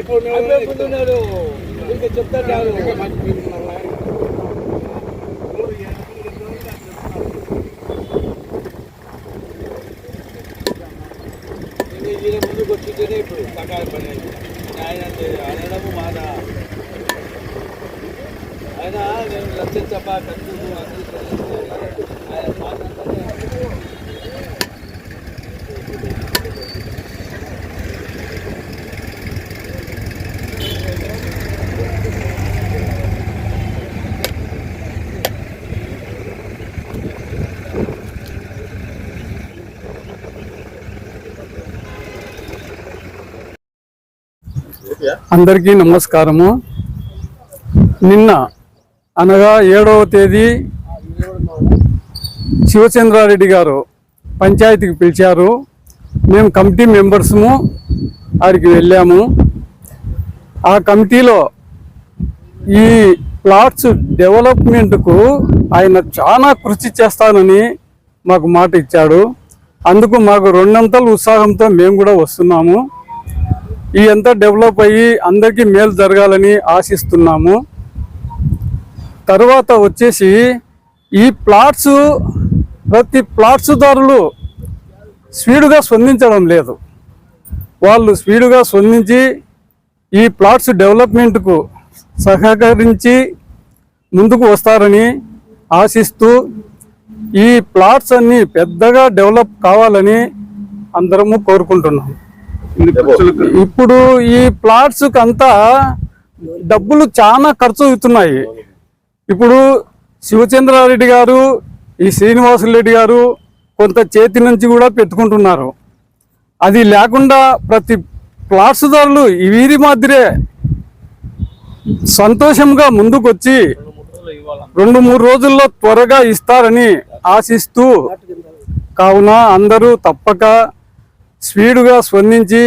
అయిపోతున్నాడు. ఇంకా చెప్తా ఈయన ముందుకు వచ్చితేనే ఇప్పుడు సకాల పని ఆయన అనడము మాట ఆయన నేను రక్షించప్ప కట్టు అందరికీ నమస్కారము. నిన్న అనగా ఏడవ తేదీ శివచంద్రారెడ్డి గారు పంచాయతీకి పిలిచారు. మేము కమిటీ మెంబర్స్ము ఆడికి వెళ్ళాము. ఆ కమిటీలో ఈ ప్లాట్స్ డెవలప్మెంట్కు ఆయన చాలా కృషి చేస్తానని మాకు మాట ఇచ్చాడు. అందుకు మాకు రెండంతలు ఉత్సాహంతో మేము కూడా వస్తున్నాము. ఈ అంతా డెవలప్ అయ్యి అందరికీ మేలు జరగాలని ఆశిస్తున్నాము. తర్వాత వచ్చేసి ఈ ప్లాట్స్ ప్రతి ప్లాట్స్దారులు స్పీడుగా స్పందించడం లేదు. వాళ్ళు స్పీడుగా స్పందించి ఈ ప్లాట్స్ డెవలప్మెంట్కు సహకరించి ముందుకు వస్తారని ఆశిస్తూ ఈ ప్లాట్స్ అన్ని పెద్దగా డెవలప్ కావాలని అందరము కోరుకుంటున్నాం ఇప్పుడు ఈ ప్లాట్స్ అంతా డబ్బులు చాలా ఖర్చు అవుతున్నాయి ఇప్పుడు శివచంద్రారెడ్డి గారు ఈ శ్రీనివాసులు రెడ్డి గారు కొంత చేతి నుంచి కూడా పెట్టుకుంటున్నారు. అది లేకుండా ప్రతి ప్లాట్స్ దారులు ఈ వీరి మాదిరే సంతోషంగా ముందుకొచ్చి రెండు మూడు రోజుల్లో త్వరగా ఇస్తారని ఆశిస్తూ కావున అందరూ తప్పక స్పీడుగా స్పందించి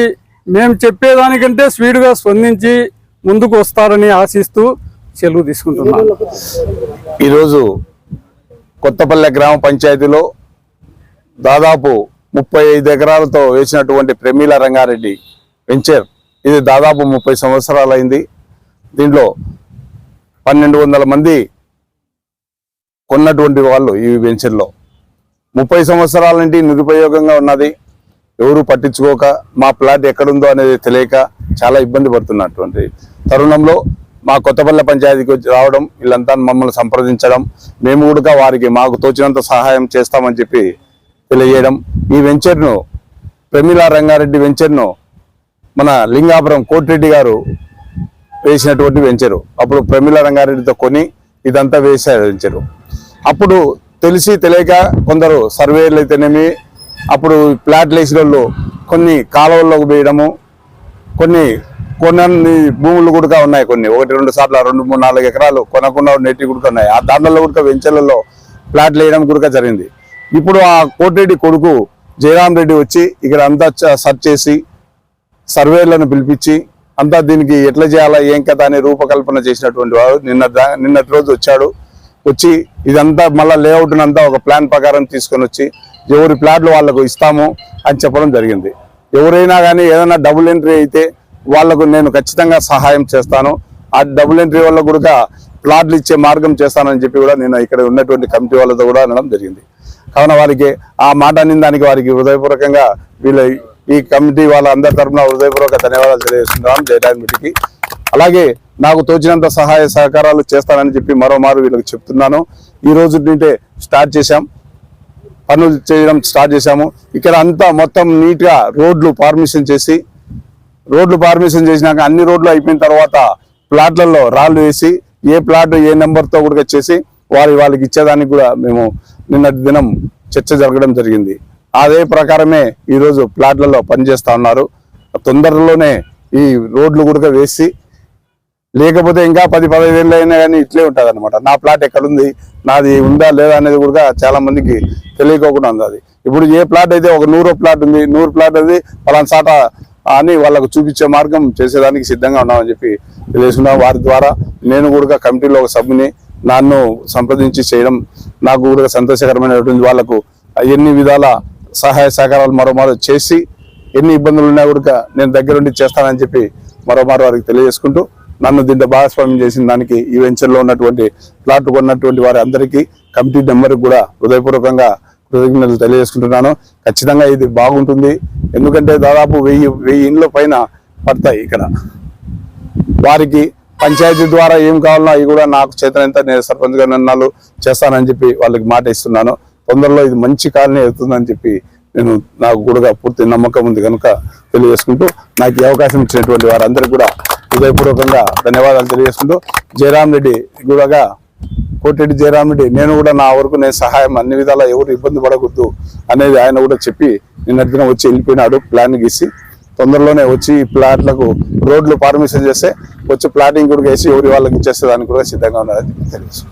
మేము చెప్పేదానికంటే స్పీడుగా స్పందించి ముందుకు వస్తారని ఆశిస్తూ సెలవు తీసుకుంటున్నాను ఈరోజు కొత్తపల్లె గ్రామ పంచాయతీలో దాదాపు ముప్పై ఐదు ఎకరాలతో వేసినటువంటి ప్రమీల రంగారెడ్డి వెంచర్ ఇది దాదాపు ముప్పై సంవత్సరాలైంది. దీంట్లో పన్నెండు వందల మంది కొన్నటువంటి వాళ్ళు ఈ వెంచర్లో. ముప్పై సంవత్సరాల నుండి నిరుపయోగంగా ఉన్నది. ఎవరు పట్టించుకోక మా ప్లాట్ ఎక్కడుందో అనేది తెలియక చాలా ఇబ్బంది పడుతున్నటువంటి తరుణంలో మా కొత్తపల్లె పంచాయతీకి రావడం వీళ్ళంతా మమ్మల్ని సంప్రదించడం మేము కూడా వారికి మాకు తోచినంత సహాయం చేస్తామని చెప్పి తెలియజేయడం. ఈ వెంచర్ను ప్రమీలా రంగారెడ్డి వెంచర్ను మన లింగాపురం కోటిరెడ్డి గారు వేసినటువంటి వెంచరు. అప్పుడు ప్రమిళ రంగారెడ్డితో కొని ఇదంతా వేసారు వెంచరు. అప్పుడు తెలిసి తెలియక కొందరు సర్వేలు అయితేనేమి అప్పుడు ప్లాట్లు వేసిన కొన్ని కాలువల్లోకి వేయడము కొన్ని కొన్ని భూములు కూడా ఉన్నాయి కొన్ని. ఒకటి రెండు సార్లు రెండు మూడు నాలుగు ఎకరాలు కొనకుండా నెట్టి కూడా ఉన్నాయి. ఆ దాంట్లో కూడా వెంచర్లలో ప్లాట్లు వేయడం కూడా జరిగింది. ఇప్పుడు ఆ కోటిరెడ్డి కొడుకు జయరాం రెడ్డి వచ్చి ఇక్కడ అంతా చ- చేసి సర్వేలను పిలిపించి అంతా దీనికి ఎట్లా చేయాలా ఏం కదా అని రూపకల్పన చేసినటువంటి వాడు నిన్న నిన్నటి రోజు వచ్చాడు. వచ్చి ఇదంతా మళ్ళీ లేఅవుట్ అంతా ఒక ప్లాన్ ప్రకారం తీసుకొని వచ్చి ఎవరి ప్లాట్లు వాళ్ళకు ఇస్తాము అని చెప్పడం జరిగింది. ఎవరైనా కానీ ఏదైనా డబుల్ ఎంట్రీ అయితే వాళ్ళకు నేను ఖచ్చితంగా సహాయం చేస్తాను. ఆ డబుల్ ఎంట్రీ వల్ల కూడా ప్లాట్లు ఇచ్చే మార్గం చేస్తానని చెప్పి కూడా నేను ఇక్కడ ఉన్నటువంటి కమిటీ వాళ్ళతో కూడా అనడం జరిగింది. కావున వారికి ఆ మాట అనిన దానికి వారికి హృదయపూర్వకంగా వీళ్ళ ఈ కమిటీ వాళ్ళ అందరి తరఫున హృదయపూర్వక ధన్యవాదాలు తెలియజేస్తున్నాను జయరాజ్ మిటికి. అలాగే నాకు తోచినంత సహాయ సహకారాలు చేస్తానని చెప్పి మరోమారు వీళ్ళకి చెప్తున్నాను. ఈ రోజు నుండే స్టార్ట్ చేశాం. పనులు చేయడం స్టార్ట్ చేశాము. ఇక్కడ అంతా మొత్తం నీట్గా రోడ్లు పర్మిషన్ చేసి రోడ్లు పర్మిషన్ చేసినాక అన్ని రోడ్లు అయిపోయిన తర్వాత ప్లాట్లలో రాళ్ళు వేసి ఏ ప్లాట్ ఏ నెంబర్తో కూడా చేసి వారి వాళ్ళకి ఇచ్చేదానికి కూడా మేము నిన్నటి దినం చర్చ జరగడం జరిగింది. అదే ప్రకారమే ఈరోజు ప్లాట్లలో పనిచేస్తూ ఉన్నారు. తొందరలోనే ఈ రోడ్లు కూడా వేసి లేకపోతే ఇంకా పది పదహైదు ఏళ్ళు అయినా కానీ ఇట్లే ఉంటుంది అనమాట నా ప్లాట్ ఎక్కడుంది నాది ఉందా లేదా అనేది కూడా చాలా మందికి తెలియకోకుండా ఉంది అది. ఇప్పుడు ఏ ప్లాట్ అయితే ఒక నూరు ప్లాట్ ఉంది నూరు ప్లాట్ అది పలానా సాట అని వాళ్ళకు చూపించే మార్గం చేసేదానికి సిద్ధంగా ఉన్నామని చెప్పి తెలియజేస్తున్నాం వారి ద్వారా నేను కూడా కమిటీలో ఒక సభ్యుని నన్ను సంప్రదించి చేయడం నాకు కూడా సంతోషకరమైనటువంటి వాళ్ళకు ఎన్ని విధాల సహాయ సహకారాలు మరోమారు చేసి ఎన్ని ఇబ్బందులు ఉన్నా కూడా నేను దగ్గరుండి చేస్తానని చెప్పి మరోమారు వారికి తెలియజేసుకుంటూ నన్ను దీంట్లో భాగస్వామ్యం చేసిన దానికి ఈ వెంచర్లో ఉన్నటువంటి ప్లాట్ కొన్నటువంటి వారి అందరికీ కమిటీ నెంబర్కి కూడా హృదయపూర్వకంగా కృతజ్ఞతలు తెలియజేసుకుంటున్నాను. ఖచ్చితంగా ఇది బాగుంటుంది. ఎందుకంటే దాదాపు వెయ్యి వెయ్యి ఇండ్ల పైన పడతాయి ఇక్కడ. వారికి పంచాయతీ ద్వారా ఏం కావాలన్నా అవి కూడా నాకు చేతనంత నేను సర్పంచ్గా గారి చేస్తానని చెప్పి వాళ్ళకి మాట ఇస్తున్నాను. తొందరలో ఇది మంచి కాలనీ అవుతుందని చెప్పి నేను నాకు కూడా పూర్తి నమ్మకం ఉంది కనుక తెలియజేసుకుంటూ నాకు ఈ అవకాశం ఇచ్చినటువంటి వారందరికీ కూడా హృదయపూర్వకంగా ధన్యవాదాలు తెలియజేసుకుంటూ జయరామ్ రెడ్డి కూడా కోటిరెడ్డి జయరామ్ రెడ్డి నేను కూడా నా వరకు నేను సహాయం అన్ని విధాలా ఎవరు ఇబ్బంది పడకూడదు అనేది ఆయన కూడా చెప్పి నిన్న దిన వచ్చి వెళ్ళిపోయినాడు ప్లాన్ గీసి. తొందరలోనే వచ్చి ఈ ప్లాట్లకు రోడ్లు పర్మిషన్ చేస్తే వచ్చి ప్లాటింగ్ కూడా వేసి ఎవరి వాళ్ళకి ఇచ్చేస్తే దానికి కూడా సిద్ధంగా ఉన్నది తెలుసు